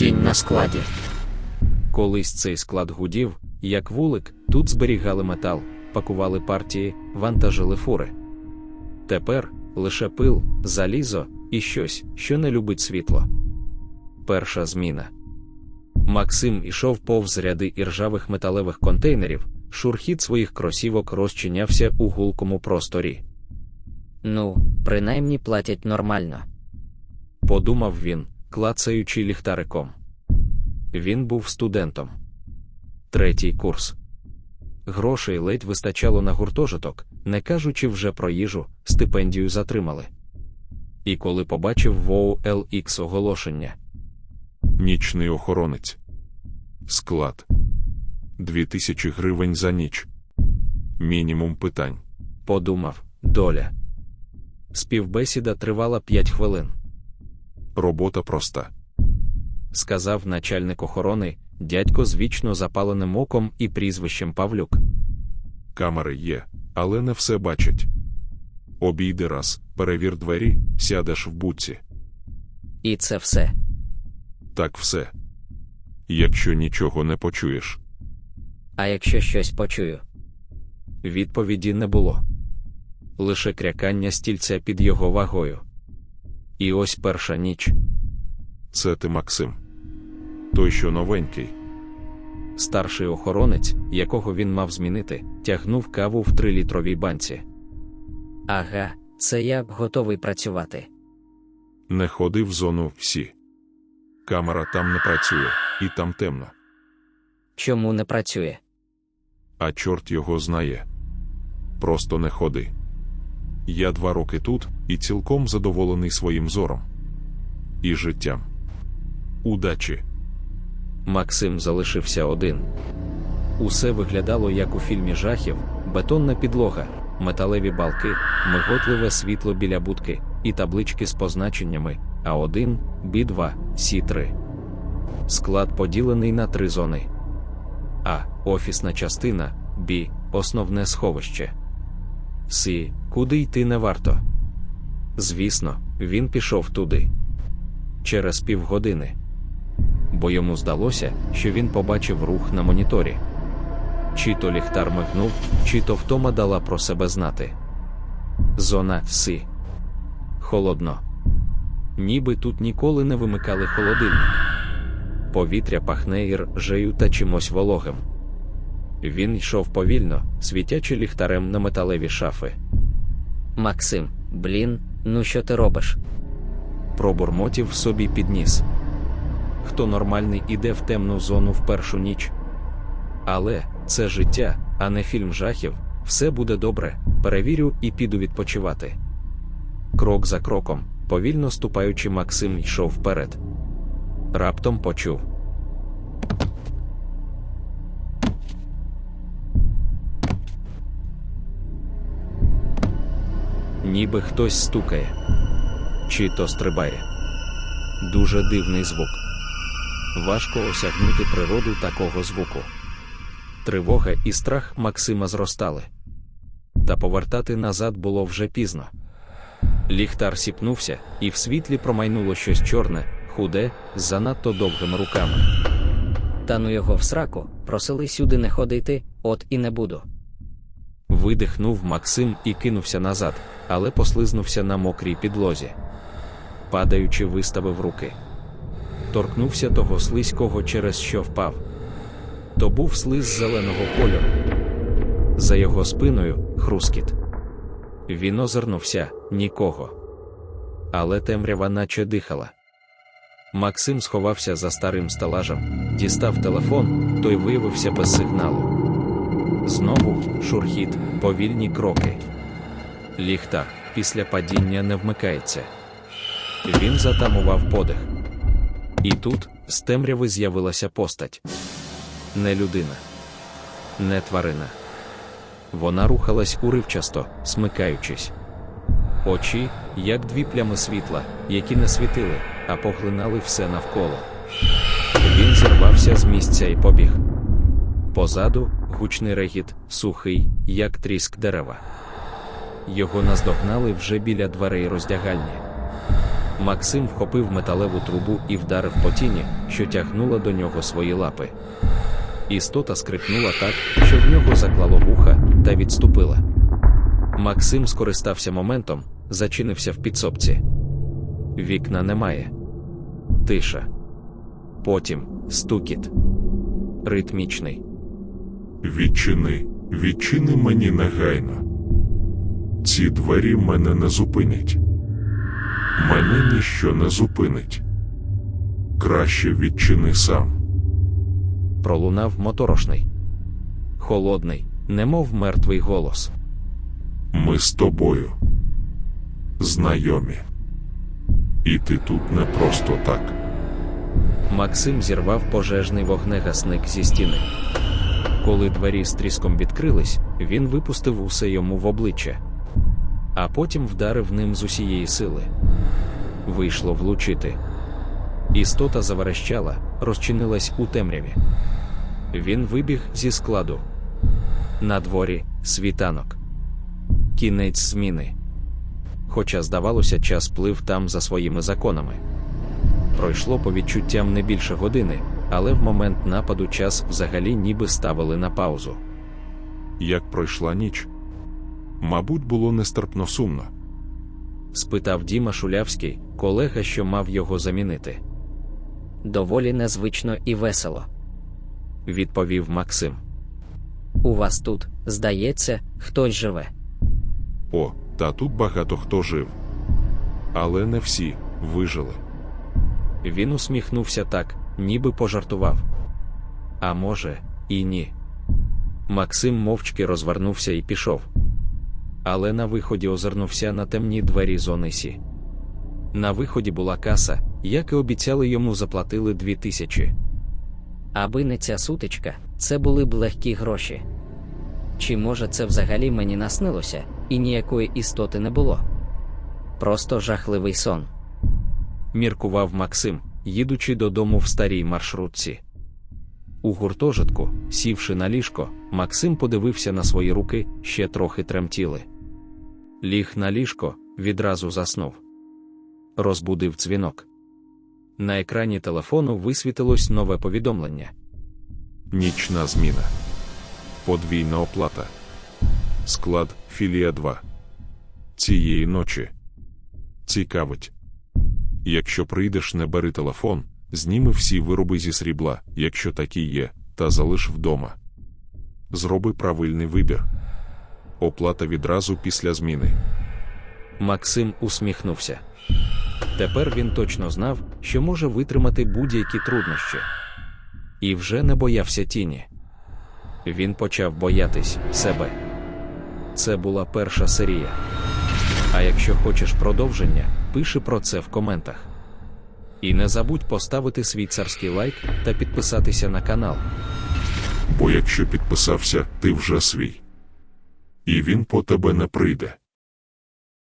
Тінь на складі. Колись цей склад гудів, як вулик, тут зберігали метал, пакували партії, вантажили фури. Тепер лише пил, залізо і щось, що не любить світло. Перша зміна. Максим ішов повз ряди іржавих металевих контейнерів, шурхіт своїх кросівок розчинявся у гулкому просторі. Ну, принаймні платять нормально. Подумав він, клацаючи ліхтариком. Він був студентом. Третій курс. Грошей ледь вистачало на гуртожиток, не кажучи вже про їжу, стипендію затримали. І коли побачив в OLX оголошення, Нічний охоронець. Склад. 2000 гривень за ніч. Мінімум питань. подумав доля. Співбесіда тривала 5 хвилин. Робота проста. Сказав начальник охорони, дядько з вічно запаленим оком і прізвищем Павлюк. Камери є, але не все бачать. Обійди раз, перевір двері, сядеш в буці. І це все. Так все. Якщо нічого не почуєш, А якщо щось почую, Відповіді не було. Лише крякання стільця під його вагою. І ось перша ніч. це ти Максим. Той, що новенький. Старший охоронець, якого він мав змінити, тягнув каву в трилітровій банці. ага, це я готовий працювати. Не ходи в зону всі. Камера там не працює, і там темно. Чому не працює? а чорт його знає. Просто не ходи. Я два роки тут і цілком задоволений своїм зором і життям. Удачі! Максим залишився один. Усе виглядало як у фільмі жахів: бетонна підлога, металеві балки, миготливе світло біля будки і таблички з позначеннями А1, Б2, С3. Склад поділений на три зони: А. Офісна частина, Б. Основне сховище. С. Куди йти не варто. Звісно, він пішов туди. Через півгодини бо йому здалося, що він побачив рух на моніторі. Чи то ліхтар мигнув, чи то втома дала про себе знати. Зона Си. Холодно. Ніби тут ніколи не вимикали холодильник. Повітря пахне іржею та чимось вологим. Він йшов повільно, світячи ліхтарем на металеві шафи. Максим, блін, ну що ти робиш? Пробурмотів собі підніс. Хто нормальний іде в темну зону в першу ніч? Але це життя, а не фільм жахів. Все буде добре, перевірю і піду відпочивати. Крок за кроком, повільно ступаючи, Максим йшов вперед. Раптом почув. Ніби хтось стукає, чи то стрибає. Дуже дивний звук. Важко осягнути природу такого звуку. Тривога і страх Максима зростали. Та повертати назад було вже пізно. Ліхтар сіпнувся, і в світлі промайнуло щось чорне, худе, з занадто довгими руками. Та ну його в сраку, просили сюди не ходити, от і не буду. Видихнув Максим і кинувся назад, але послизнувся на мокрій підлозі. Падаючи, виставив руки. Торкнувся того слизького, через що впав. То був слиз зеленого кольору. За його спиною хрускіт. Він озирнувся нікого. Але темрява наче дихала. Максим сховався за старим стелажем, дістав телефон, той виявився без сигналу. Знову шурхіт, повільні кроки. Ліхтар після падіння не вмикається. Він затамував подих. І тут з темряви з'явилася постать. Не людина, не тварина. Вона рухалась уривчасто, смикаючись. Очі, як дві плями світла, які не світили, а поглинали все навколо. Він зірвався з місця і побіг. Позаду гучний регіт, сухий, як тріск дерева. Його наздогнали вже біля дверей роздягальні. Максим вхопив металеву трубу і вдарив по тіні, що тягнула до нього свої лапи. Істота скрикнула так, що в нього заклало вуха та відступила. Максим скористався моментом, зачинився в підсобці. Вікна немає. Тиша. Потім стукіт. Ритмічний. Відчини, відчини мені негайно. Ці двері мене не зупинять. Мене ніщо не зупинить. Краще відчини сам. Пролунав моторошний. Холодний, немов мертвий голос. Ми з тобою. Знайомі. І ти тут не просто так. Максим зірвав пожежний вогнегасник зі стіни. Коли двері з тріском відкрились, він випустив усе йому в обличчя, а потім вдарив ним з усієї сили. Вийшло влучити. Істота заверещала, розчинилась у темряві. Він вибіг зі складу. На дворі світанок. Кінець зміни. Хоча, здавалося, час плив там за своїми законами. Пройшло по відчуттям не більше години, але в момент нападу час взагалі ніби ставили на паузу. Як пройшла ніч? Мабуть, було нестерпно сумно. Спитав Діма Шулявський, колега, що мав його замінити. Доволі незвично і весело. Відповів Максим. У вас тут, здається, хтось живе. О, та тут багато хто жив. Але не всі вижили. Він усміхнувся так, ніби пожартував. А може, і ні. Максим мовчки розвернувся і пішов. Але на виході озирнувся на темні двері зони Сі. На виході була каса, як і обіцяли йому заплатили дві тисячі. Аби не ця сутичка, це були б легкі гроші. Чи може це взагалі мені наснилося, і ніякої істоти не було? Просто жахливий сон. міркував Максим, їдучи додому в старій маршрутці. У гуртожитку, сівши на ліжко, Максим подивився на свої руки, ще трохи тремтіли. Ліг на ліжко, відразу заснув. Розбудив дзвінок. На екрані телефону висвітилось нове повідомлення. Нічна зміна. Подвійна оплата. Склад філія 2. Цієї ночі. Цікавить. Якщо прийдеш, не бери телефон, зніми всі вироби зі срібла, якщо такі є, та залиш вдома. Зроби правильний вибір. Оплата відразу після зміни. Максим усміхнувся. Тепер він точно знав, що може витримати будь-які труднощі. І вже не боявся тіні. Він почав боятись себе. Це була перша серія. А якщо хочеш продовження, пиши про це в коментах. І не забудь поставити свій царський лайк та підписатися на канал. Бо якщо підписався, ти вже свій. І він по тебе не прийде.